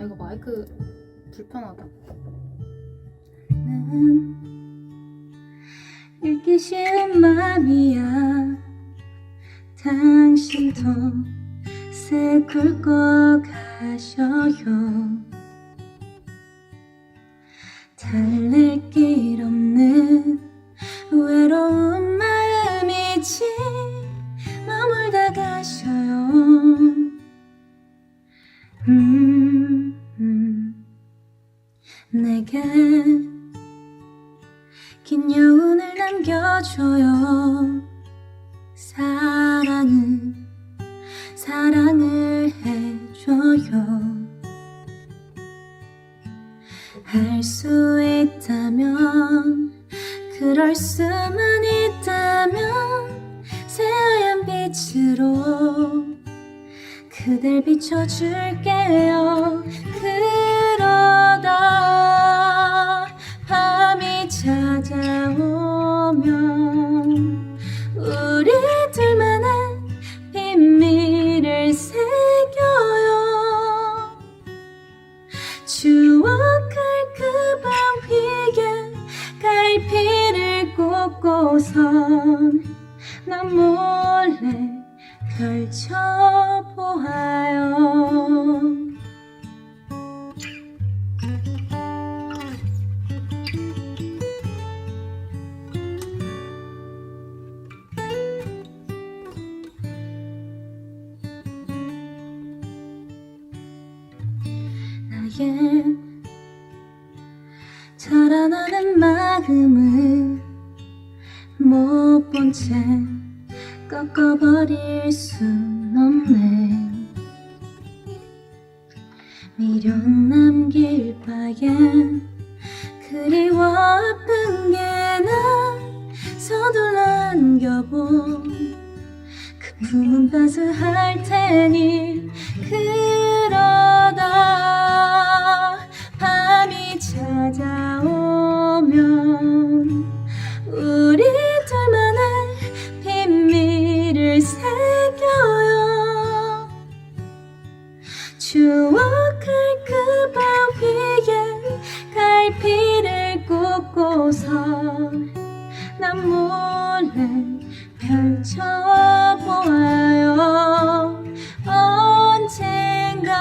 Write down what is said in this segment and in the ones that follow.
아 이거 마이크 불편하다. 난 읽기 쉬운 맘이야. 당신도 것 가셔요. 달랠 길 없는 외로운 마음이지. 머물다 가셔요. 음, 내게 긴 여운을 남겨줘요. 사랑을 사랑을 해줘요. 할 수 있다면 그럴 수만 있다면 새하얀 빛으로 그댈 비춰줄게요 꽂고선 난 몰래 펼쳐보아요. 나의 자라나는 마음을 못 본 채 꺾어버릴 순 없네. 미련 남길 바엔 그리워 아픈 게나 서둘러 안겨본 그 품은 따스할 테니 그 난 몰래 펼쳐 보아요. 언젠가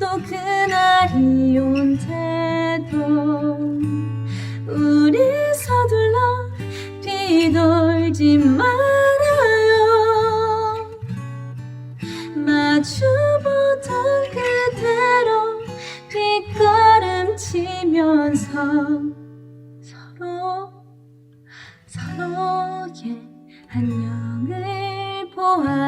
또 그날이 온대도 우리 서둘러 뒤돌지 말아요. 마주보던 그대로 뒷걸음 치면서 너의 안녕을 보아